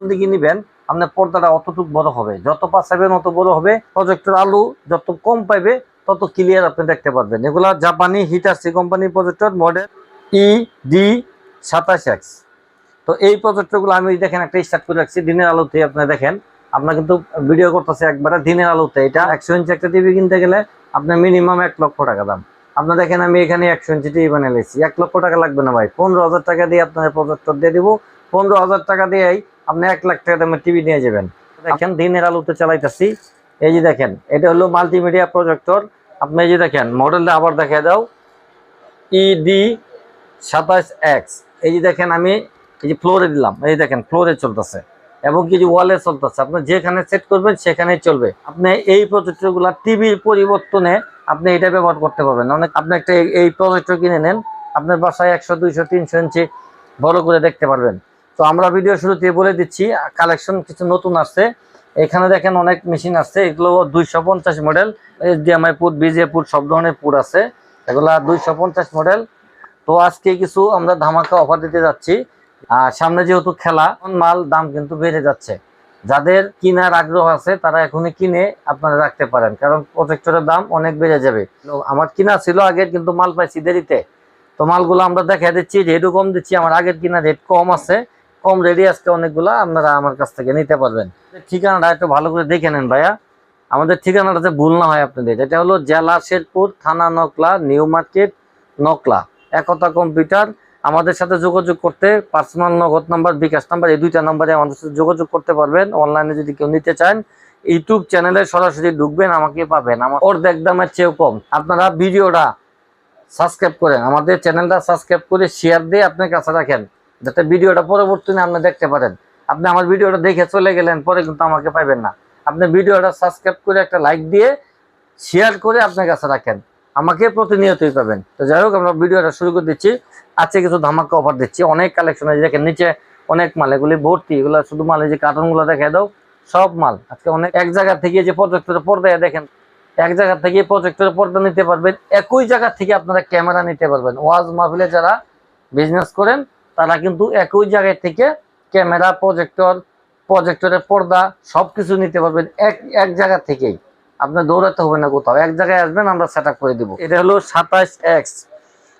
দিকে নিবেন, আপনার পর্দাটা অতটুকু বড় হবে। যত পাশাবেন অত বড় হবে প্রজেক্টর আলু যত কম পাইবে, তত ক্লিয়ার আপনি দেখতে পারবেন। এগুলা জাপানি হিটাসি কোম্পানির প্রজেক্টর মডেল ই ডি সাতাশ এক্স তো এই প্রজেক্টরগুলো আমি দেখেন একটা স্টার্ট করে রাখছি, দিনের আলোতে আপনারা দেখেন। আপনার কিন্তু ভিডিও করতেছে একবারে দিনের আলোতে। এটা একশো ইঞ্চি একটা টিভি কিনতে গেলে আপনার মিনিমাম এক লক্ষ টাকা দাম। আপনার দেখেন, আমি এখানে একশো ইঞ্চি টিভি বানিয়ে এক লক্ষ টাকা লাগবে না ভাই। পনেরো হাজার টাকা দিয়ে আপনার প্রজেক্টর দিয়ে দিব। পনেরো হাজার টাকা দিয়েই আপনি এক লাখ টাকা দামের টিভি নিয়ে যাবেন। দেখেন, দিনের আলোতে চালাইতেছি। এই যে দেখেন, এটা হলো মাল্টিমিডিয়া প্রজেক্টর আপনি এই যে দেখেন মডেলটা আবার দেখে দাও। ইডি সাতাশ এক্স এই যে দেখেন, আমি এই যে ফ্লোরে দিলাম। এই দেখেন ফ্লোরে চলতেছে। এবং কিছু ওয়ালে চলতেছে। আপনি যেখানে সেট করবেন, সেখানেই চলবে। আপনি এই প্রজেক্টরগুলো টিভির পরিবর্তনে আপনি এটা ব্যবহার করতে পারবেন। অনেক আপনি একটা এই- এই প্রজেক্টর কিনে নেন, আপনার বাসায় একশো, দুইশো, তিনশো ইঞ্চি বড় করে দেখতে পারবেন। তো আমরা ভিডিও শুরুতে বলে দিচ্ছি কালেকশন কিছু নতুন আসছে। এখানে দেখেন অনেক মেশিন আসছে, এগুলো দুইশো পঞ্চাশ মডেল এইচডিএমআই পুট বিজে পুট সব ধরনের পুট আছে। এগুলা দুইশো পঞ্চাশ মডেল তো আজকে কিছু আমরা ধামাকা অফার দিতে যাচ্ছি। আর সামনে যেহেতু খেলা মাল দাম কিন্তু বেড়ে যাচ্ছে। যাদের কিনার আগ্রহ আছে, তারা এখনই কিনে আপনারা রাখতে পারেন, কারণ প্রজেক্টরের দাম অনেক বেড়ে যাবে। আমার কিনা ছিল আগে কিন্তু মাল পাইছি দেরিতে। তো মালগুলো আমরা দেখা দিচ্ছি, রেটও কম দিচ্ছি, আমার আগের কিনা রেট কম আছে। কম রেডি আজকে অনেকগুলো, আপনারা আমার কাছ থেকে নিতে পারবেন। ঠিকানাটা একটু ভালো করে দেখে নেন ভাইয়া। আমাদের ঠিকানাটাতে ভুল না হয় আপনাদের, এটা হলো জেলা শেরপুর, থানা Nakla, new market, Nakla, Ekota computer. আমাদের সাথে যোগাযোগ করতে পার্সোনাল নগদ নাম্বার বিকাশ নাম্বার এই দুইটা নাম্বারে আমাদের সাথে যোগাযোগ করতে পারবেন। অনলাইনে যদি কেউ নিতে চান ইউটিউব চ্যানেলে সরাসরি ঢুকবেন, আমাকে পাবেন। আমার অর্ধেক দামের চেয়েও কম। আপনারা ভিডিওটা সাবস্ক্রাইব করেন। আমাদের চ্যানেলটা সাবস্ক্রাইব করে শেয়ার দিয়ে আপনার কাছে রাখেন। যাতে ভিডিওটা পরবর্তীতে আপনি দেখতে পারেন। আপনি আমার ভিডিওটা দেখে চলে গেলেন, পরে কিন্তু আমাকে পাইবেন না। আপনি ভিডিওটা সাবস্ক্রাইব করে একটা লাইক দিয়ে শেয়ার করে আপনার কাছে রাখেন। আমাকে প্রতিনিয়তই পাবেন। তো যাই হোক, আমরা ভিডিওটা শুরু করে দিচ্ছি। আজকে কিছু ধামাকা অফার দিচ্ছি। অনেক কালেকশন আছে, দেখেন নিচে অনেক মাল, এগুলি ভর্তি। এগুলো শুধু মাল, এই যে কার্টুনগুলো দেখে দাও, সব মাল। আজকে অনেক এক জায়গা থেকে যে প্রজেক্টরের পর্দায় দেখেন, এক জায়গা থেকে প্রজেক্টরের পর্দা নিতে পারবেন। একই জায়গা থেকে আপনারা ক্যামেরা নিতে পারবেন। ওয়াজ মাহফিলে যারা বিজনেস করেন তারা কিন্তু একই জায়গায় থেকে ক্যামেরা প্রজেক্টর প্রজেক্টরের পর্দা সব কিছু নিতে পারবেন এক এক জায়গা থেকেই। আপনার দৌড়াতে হবে না কোথাও। এক জায়গায় আসবেন, আমরা সেট করে দেবো। এটা হলো সাতাশ এক্স।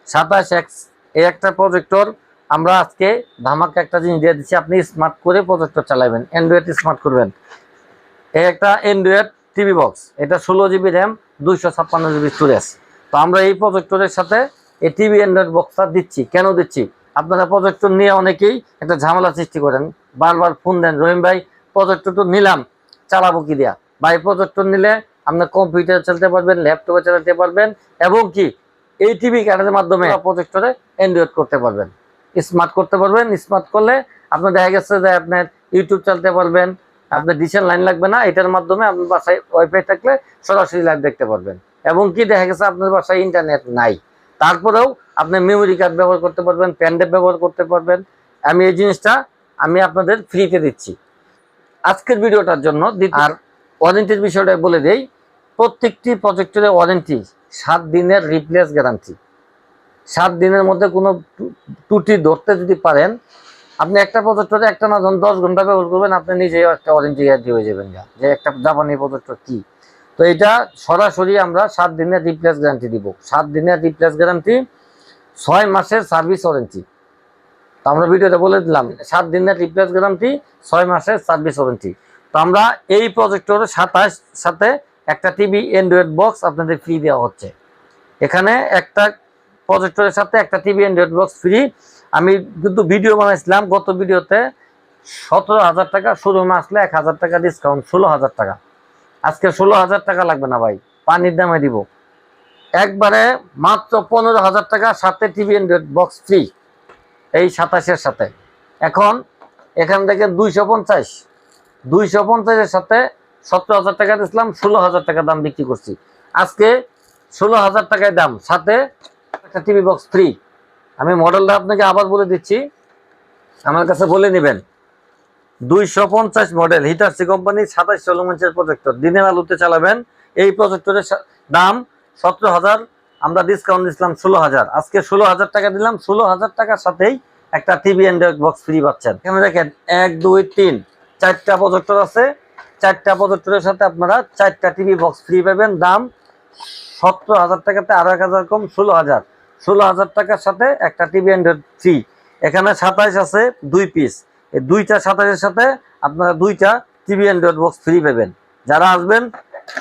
সাতাশ এক্স, এই একটা প্রজেক্টর আমরা আজকে ধামাকা একটা জিনিস দিয়ে দিচ্ছি। আপনি স্মার্ট করে প্রজেক্টর চালাবেন অ্যান্ড্রয়েড স্মার্ট করবেন। এই একটা অ্যান্ড্রয়েড টিভি বক্স এটা ষোলো জিবি র্যাম দুইশো ছাপ্পান্ন জিবি স্টোরেজ তো আমরা এই প্রজেক্টরের সাথে এই টিভি অ্যান্ড্রয়েড বক্সটা দিচ্ছি। কেন দিচ্ছি? আপনারা প্রজেক্টর নিয়ে অনেকেই একটা ঝামেলা সৃষ্টি করেন। বারবার ফোন দেন রহিম ভাই প্রজেক্টর তো নিলাম চালাবো কি দেয়া? ভাই প্রজেক্টর নিলে আপনার কম্পিউটার চালাতে পারবেন ল্যাপটপে চালাতে পারবেন এবং কি এই টিভি কার্ডের মাধ্যমে প্রজেক্টরে অ্যান্ড্রয়েড করতে পারবেন। স্মার্ট করতে পারবেন স্মার্ট করলে আপনার দেখা গেছে যে আপনার ইউটিউব চালাতে পারবেন আপনার ডিসেল লাইন লাগবে না এটার মাধ্যমে আপনার বাসায় ওয়াইফাই থাকলে সরাসরি লাইভ দেখতে পারবেন। এবং কি দেখা গেছে আপনার বাসায় ইন্টারনেট নাই। তারপরেও আপনি মেমোরি কার্ড ব্যবহার করতে পারবেন প্যান্ডেপ ব্যবহার করতে পারবেন। আমি এই জিনিসটা, আমি আপনাদের ফ্রিতে দিচ্ছি। আজকের ভিডিওটার জন্য আর ওয়ারেন্টির বিষয়টা বলে দেই, প্রত্যেকটি প্রজেক্টরের ওয়ারেন্টি সাত দিনের রিপ্লেস গ্যারান্টি সাত দিনের মধ্যে কোনো ত্রুটি ধরতে যদি পারেন, আপনি একটা প্রজেক্টরে একটা না দশ ঘণ্টা ব্যবহার করবেন, আপনি নিজেই একটা ওয়ারেন্টি গ্যারান্টি হয়ে যাবেন যে একটা জাপানি প্রজেক্টর কি? তো এটা সরাসরি আমরা সাত দিনের রিপ্লেস গ্যারান্টি দিব। সাত দিনের রিপ্লেস গ্যারান্টি ছয় মাসের সার্ভিস ওয়ারেন্টি তো আমরা ভিডিওতে বলে দিলাম, সাত দিনের রিপ্লেস গ্যারান্টি ছয় মাসের সার্ভিস ওয়ারেন্টি তো আমরা এই প্রজেক্টর সাতাশ, সাথে একটা টিভি অ্যান্ড্রয়েড বক্স আপনাদের ফ্রি দেওয়া হচ্ছে। এখানে একটা প্রজেক্টরের সাথে একটা টিভি অ্যান্ড্রয়েড বক্স ফ্রি আমি কিন্তু ভিডিও বানাইছিলাম, গত ভিডিওতে সতেরো হাজার টাকা শোরুমে আসলে এক হাজার টাকা ডিসকাউন্ট ষোলো হাজার টাকা। আজকে ষোলো হাজার টাকা লাগবে না ভাই, পানির দামে দিব। একবারে মাত্র পনেরো হাজার টাকা, সাথে টিভি বক্স ফ্রি এই সাতাশের সাথে। এখন এখান থেকে দুইশো পঞ্চাশ, দুইশো পঞ্চাশের সাথে সতেরো হাজার টাকা দিয়েছিলাম, ষোলো হাজার টাকা দাম বিক্রি করছি। আজকে ষোলো হাজার টাকায় দাম, সাথে একটা টিভি বক্স ফ্রি আমি মডেলটা আপনাকে আবার বলে দিচ্ছি, আমার কাছে বলে নেবেন। দুইশো পঞ্চাশ মডেল হিটারসি কোম্পানি সাতাশ ষোলো ইঞ্চের প্রজেক্টর দিনের আলোতে চালাবেন। এই প্রজেক্টরের দাম সতেরো হাজার, আমরা ডিসকাউন্ট দিচ্ছিলাম ষোলো হাজার। আজকে ষোলো হাজার টাকা দিলাম, ষোলো হাজার টাকার সাথেই একটা টিভি অ্যান্ড্রয়েড বক্স ফ্রি পাচ্ছেন। এখানে দেখেন, এক, দুই, তিন, চারটা প্রজেক্টর আছে। চারটা প্রজেক্টরের সাথে আপনারা চারটা টিভি বক্স ফ্রি পাবেন। দাম সত্তর হাজার টাকাতে আরও এক হাজার কম, ষোলো হাজার। ষোলো হাজার টাকার সাথে একটা টিভি অ্যান্ড্রয়েড ফ্রি এখানে সাতাইশ আছে, দুই পিস এই দুইটা সাতাইশের সাথে আপনারা দুইটা টিভি অ্যান্ড্রয়েড বক্স ফ্রি পাবেন। যারা আসবেন,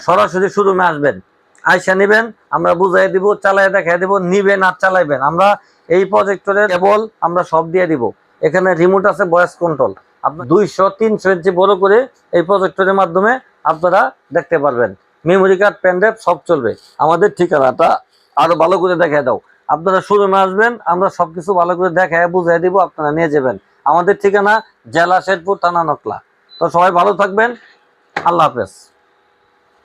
সরাসরি শোরুমে আসবেন। আইসা নেবেন, আমরা বুঝাই দিব চালাই দেখাই দিব, নিবেন আর চালাইবেন। আমরা এই প্রজেক্টরের কেবল আমরা সব দিয়ে দিব। এখানে রিমোট আছে ভয়েস কন্ট্রোল আপনার দুইশো, তিনশো ইঞ্চি বড় করে এই প্রজেক্টরের মাধ্যমে আপনারা দেখতে পারবেন। মেমোরি কার্ড পেন ড্রাইভ সব চলবে। আমাদের ঠিকানাটা আরও ভালো করে দেখাই দাও। আপনারা শোরুমে আসবেন, আমরা সবকিছু ভালো করে দেখায় বুঝাই দিব, আপনারা নিয়ে যাবেন। আমাদের ঠিকানা জেলা শেরপুর থানা নকলা। তো সবাই ভালো থাকবেন। আল্লাহ হাফেজ।